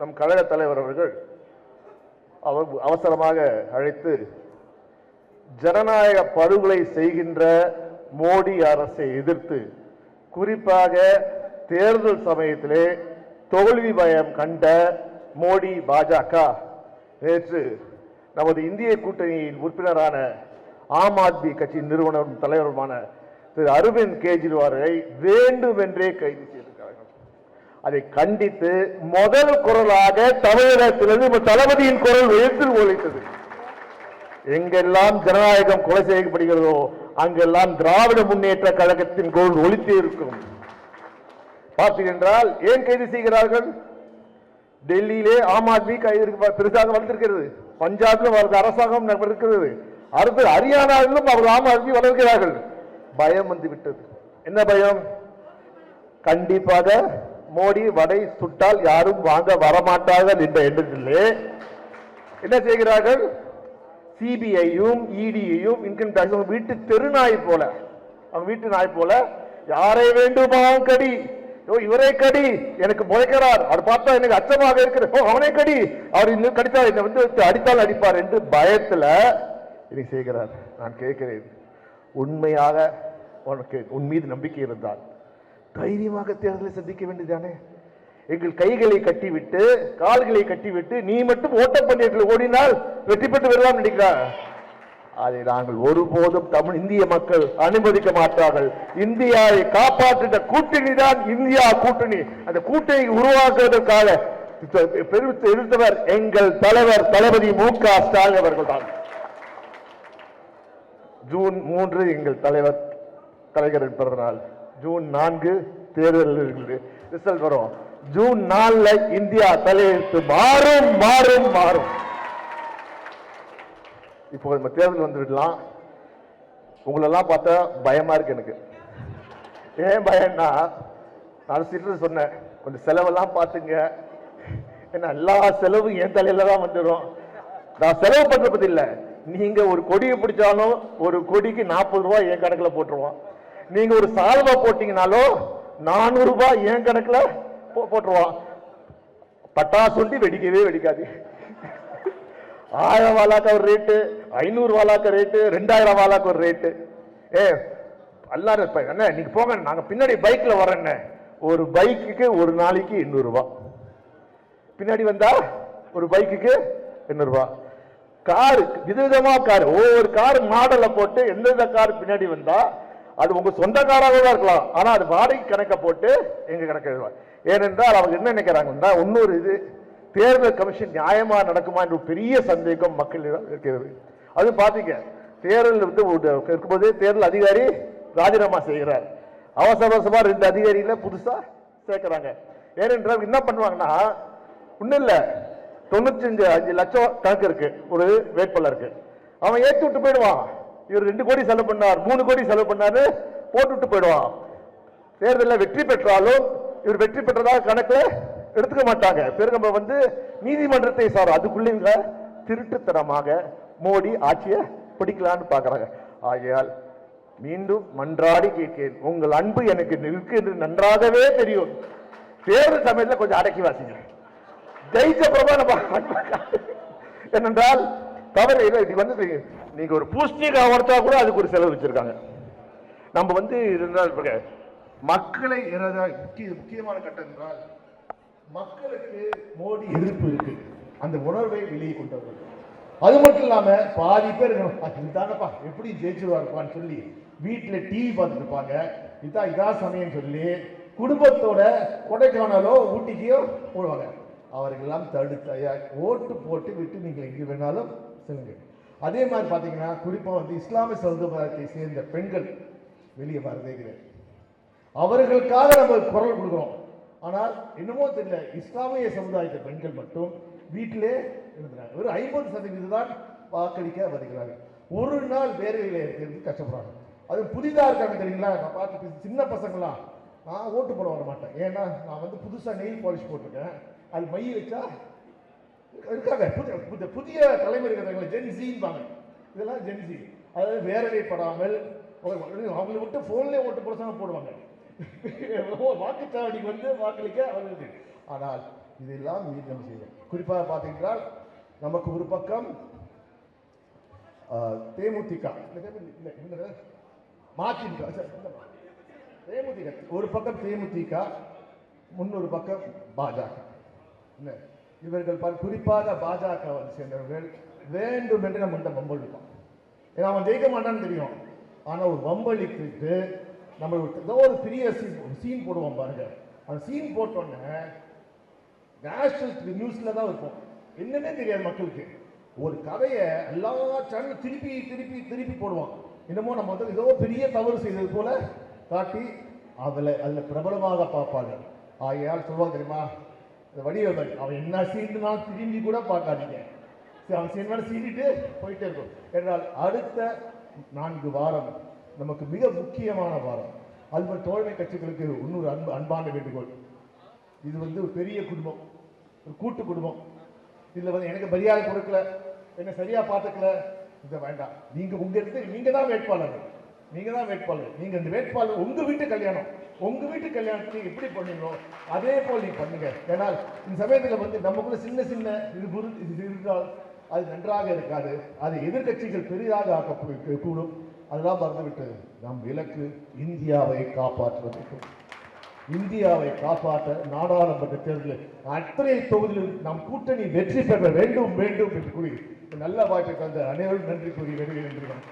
நம் கழக தலைவர் அவர்கள் அவசரமாக அழைத்து ஜனநாயக படுகொலை செய்கின்ற மோடி அரசை எதிர்த்து குறிப்பாக தேர்தல் சமயத்திலே தோல்வி பயம் கண்ட மோடி பாஜக நேற்று நமது இந்திய கூட்டணியின் உறுப்பினரான ஆம் ஆத்மி கட்சி நிறுவனரும் தலைவருமான திரு. அரவிந்த் கெஜ்ரிவாலை வேண்டுமென்றே கைது செய்தார் அதை கண்டித்து முதல் குரலாக தமிழகத்திலிருந்து இப்ப தளபதியின் குரல் உயர்த்து ஒழித்தது எங்கெல்லாம் ஜனநாயகம் கொலை செய்யப்படுகிறதோ அங்கெல்லாம் திராவிட முன்னேற்ற கழகத்தின் குரல் ஒலித்தே இருக்கும். பார்த்தீங்கன்றால் ஏன் கைது செய்கிறார்கள்? டெல்லியிலே ஆம் ஆத்மி கைது பெருசாக வளர்ந்திருக்கிறது. பஞ்சாபிலும் அவரது அரசாங்கம் இருக்கிறது அடுத்து ஹரியானாவிலும் அவர் ஆம் ஆத்மி வளர்க்கிறார்கள் பயம் வந்து விட்டது. என்ன பயம்? கண்டிப்பாக மோடி வடை சுட்டால் யாரும் வாங்க வரமாட்டார்கள் என்ற எண்ணத்திலே என்ன செய்கிறார்கள்? சிபிஐயும் இடியையும் இன்கம் டாக்ஸ் வீட்டு தெருநாய் போல அவங்க வீட்டு நாய் போல யாரை வேண்டுமாம் கடி? ஓ இவரே கடி எனக்கு முளைக்கிறார். அவர் பார்த்தா எனக்கு அச்சமாக இருக்கிற ஓ அவனே கடி. அவர் இன்னும் கடித்தார் என்னை வந்து அடித்தால் அடிப்பார் என்று பயத்தில் இதை செய்கிறார். நான் கேட்கிறேன். உண்மையாக உனக்கு உன் மீது நம்பிக்கை இருந்தால் தைரியமாக தேர்தலை சந்திக்க வேண்டியதானே எங்கள் கைகளை கட்டிவிட்டு கால்களை கட்டிவிட்டு நீ மட்டும் ஓட்டப்பந்தயத்தில் ஓடினால் வெற்றி பெற்று வரலாம் நினைக்கிறார். அதை நாங்கள் ஒருபோதும் தமிழ் இந்திய மக்கள் அனுமதிக்க மாட்டார்கள். இந்தியாவை காப்பாற்றுகிற கூட்டணி தான் இந்தியா கூட்டணி. அந்த கூட்டணி உருவாக்குவதற்காக பெருத்து எடுத்தவர் எங்கள் தலைவர் தளபதி மு க ஸ்டாலின் அவர்கள் தான். ஜூன் மூன்று எங்கள் தலைவர் கலைஞரின் பிறந்த நாள் ஜூன் நான்கு தேர்தல் ரிசல்ட் வரும். ஜூன் நாலுல இந்தியா தலையெழுத்து மாறும் மாறும் மாறும். இப்போ நம்ம தேர்தல் வந்து விடலாம் உங்களெல்லாம் பார்த்தா பயமா இருக்கு எனக்கு. ஏன் பயம்னா நான் சீட்டு சொன்னேன் கொஞ்சம் செலவெல்லாம் பார்த்துங்க. ஏன்னா எல்லா செலவும் என் தலையில தான் வந்துடும் நான் செலவு பண்ற இல்லை நீங்க ஒரு கொடியை பிடிச்சாலும் ஒரு கொடிக்கு நாற்பது ரூபாய் என் கணக்கில் போட்டுருவோம். நீங்க ஒரு சால்வா போட்டீங்கனாலோ நானூறு ரூபாய் என் கணக்குல போ- போட்டுருவான் பட்டாசு சொல்லி வெடிக்கவே வெடிக்காது. ஆயிரம் வாலாக்க ஒரு ரேட்டு ஐநூறு வாலாக்க ரேட்டு ரெண்டாயிரம் வாலாக்க ஒரு ரேட்டு ஏ எல்லாரும் இப்ப என்ன நீங்க போங்க நாங்க பின்னாடி பைக்ல வரோண்ணே ஒரு பைக்குக்கு ஒரு நாளைக்கு எண்ணூறுரூவா பின்னாடி வந்தா ஒரு பைக்குக்கு எண்ணூறுரூவா ரூபாய் கார் விதவிதமா கார். ஒவ்வொரு கார் மாடலை போட்டு எந்தெந்த கார் பின்னாடி வந்தா அது உங்க சொந்தக்காராக தான் இருக்கலாம். ஆனா அது வாடகை கணக்க போட்டு எங்க கணக்கு எழுதுவாங்க ஏனென்றால் அவங்க என்ன நினைக்கிறாங்கன்னா இன்னொரு இது தேர்தல் கமிஷன் நியாயமா நடக்குமா என்ற ஒரு பெரிய சந்தேகம் மக்களிடம் இருக்கிறது. அது பாத்தீங்க தேர்தல் வந்து இருக்கும்போது தேர்தல் அதிகாரி ராஜினாமா செய்கிறார். அவசர அவசரமா ரெண்டு அதிகாரிகளை புதுசா சேர்க்கிறாங்க. ஏனென்றால் என்ன பண்ணுவாங்கன்னா ஒண்ணும் இல்லை தொண்ணூத்தி அஞ்சு அஞ்சு லட்சம் கணக்கு இருக்கு ஒரு வேட்பாளருக்கு. அவன் ஏற்றி விட்டு போயிடுவான். இவர் ரெண்டு கோடி செலவு பண்ணார் மூணு கோடி செலவு பண்ணாரு போட்டுவிட்டு போயிடுவான். தேர்தலில் வெற்றி பெற்றாலும் இவர் வெற்றி பெற்றதாக கணக்கில் எடுத்துக்க மாட்டாங்க. பிறகு நம்ம வந்து நீதிமன்றத்தை சார் அதுக்குள்ளே இவங்க திருட்டுத்தனமாக மோடி ஆட்சியை பிடிக்கலான்னு பார்க்குறாங்க. ஆகையால் மீண்டும் மன்றாடி கேட்கிறேன் உங்கள் அன்பு எனக்கு இருக்கு என்று நன்றாகவே தெரியும். தேர்தல் சமயத்தில் கொஞ்சம் அடக்கி வாசிங்க. ஜெயிச்ச பிரபா என்னென்றால் தவறு இது வந்து நீங்கள் ஒரு பூஸ்டிக்காக வளர்த்தா கூட அதுக்கு ஒரு செலவு வச்சுருக்காங்க. நம்ம வந்து இருந்தால் மக்களை முக்கிய முக்கியமான கட்டம் என்றால் மக்களுக்கு மோடி எதிர்ப்பு இருக்கு. அந்த உணர்வை வெளியே கொண்டு வரணும் அது மட்டும் இல்லாமல் பாதி பேர் இருக்கணும், இதுதானப்பா எப்படி ஜெயிச்சுருவாருப்பான்னு சொல்லி வீட்டில் டிவி பார்த்துட்டு இருப்பாங்க. இதான் இதான் சமயம் சொல்லி குடும்பத்தோட கொடைக்கானலோ ஊட்டிக்கோ போடுவாங்க. அவர்களெல்லாம் தடுத்த ஓட்டு போட்டு விட்டு நீங்கள் எங்கே வேணாலும் செல்லுங்கள். அதே மாதிரி பார்த்தீங்கன்னா குறிப்பாக வந்து இஸ்லாமிய சமுதாயத்தை சேர்ந்த பெண்கள் வெளியே வரதே கிடையாது. அவர்களுக்காக நம்ம குரல் கொடுக்குறோம். ஆனால் என்னமோ தெரியல இஸ்லாமிய சமுதாயத்தை பெண்கள் மட்டும் வீட்டிலே இருந்தாங்க ஒரு ஐம்பது சதவீதம் தான் வாக்களிக்க வருகிறார்கள். ஒரு நாள் வேலையில் இருக்கிறது கஷ்டப்படுறாங்க. அது புதிதாக இருக்காங்க தெரியுங்களா? நான் பார்த்து சின்ன பசங்களாம். நான் ஓட்டு போட வர மாட்டேன் ஏன்னா நான் வந்து புதுசாக நெயில் பாலிஷ் போட்டிருக்கேன். அது மை வச்சா இருக்காங்க. புதிய புதிய புதிய தலைமுறை ஜென்சின்பாங்க இதெல்லாம் ஜென்சி அதாவது வேரவைப்படாமல் அவங்களை விட்டு ஃபோன்லேயே ஓட்டு போட போடுவாங்க. வாக்குச்சாவடிக்கு வந்து வாக்களிக்க அவர்களுக்கு ஆனால் இதெல்லாம் மீறி நம்ம செய்வோம் குறிப்பாக பார்த்தீங்கன்னா நமக்கு ஒரு பக்கம் தேமுதிக. மாத்திமுக தேமுதிக. ஒரு பக்கம் தேமுதிக முன்னொரு பக்கம் பாஜக. என்ன? இவர்கள் ப- குறிப்பாக பாஜக சேர்ந்தவர்கள் வேண்டும் என்று நம்ம இந்த வம்பளிப்போம் ஏன்னா அவன் ஜெயிக்க மாட்டான்னு தெரியும். ஆனால் ஒரு வம்பளித்துட்டு நம்ம ஏதோ ஒரு பெரிய சீன் சீன் போடுவோம் பாருங்க. அந்த சீன் போட்டோன்னே நேஷனல் நியூஸில் தான் இருக்கும். என்னன்னே தெரியாது மக்களுக்கு. ஒரு கதையை எல்லா சேனலும் திருப்பி திருப்பி திருப்பி போடுவான். என்னமோ நம்ம வந்து ஏதோ பெரிய தவறு செய்தது போல காட்டி அதில் அதில் பிரபலமாக பார்ப்பார்கள். ஆகையால் சொல்லுவாங்க தெரியுமா? வடிவேல் அவன் என்ன சீண்டுனாலும் திரும்பி கூட பார்க்காதீங்க. சரி அவன் சீன் மேலே சீண்டிட்டு போயிட்டே இருக்கும். என்றால் அடுத்த நான்கு வாரம் நமக்கு மிக முக்கியமான வாரம். அது தோழமை கட்சிகளுக்கு இன்னொரு அன்பு அன்பான வேண்டுகோள். இது வந்து ஒரு பெரிய குடும்பம் ஒரு கூட்டு குடும்பம். இதில் வந்து எனக்கு மரியாதை கொடுக்கல என்னை சரியாக பார்த்துக்கல. இதை வேண்டாம். நீங்கள் உங்கள் இடத்துல நீங்கள் தான் வேட்பாளர் நீங்கள் தான் வேட்பாளர். நீங்கள் இந்த வேட்பாளர் உங்கள் வீட்டு கல்யாணம். உங்கள் வீட்டு கல்யாணத்தை எப்படி பண்ணீங்களோ அதே போல் நீங்கள் பண்ணுங்க. ஏன்னால் இந்த சமயத்தில் வந்து நமக்குள்ள சின்ன சின்ன இது குரு இது இருந்தால் அது நன்றாக இருக்காது. அது எதிர்க்கட்சிகள் பெரிதாக ஆக்க கூடும். அதெல்லாம் மறந்துவிட்டு நம் இலக்கு இந்தியாவை காப்பாற்றுவதற்கு இந்தியாவை காப்பாற்ற நாடாளுமன்ற தேர்தலில் அத்தனை தொகுதியில் நம் கூட்டணி வெற்றி பெற வேண்டும் வேண்டும் என்று கூறி நல்ல வாய்ப்பை தந்த அனைவரும் நன்றி கூறி வருகிறேன்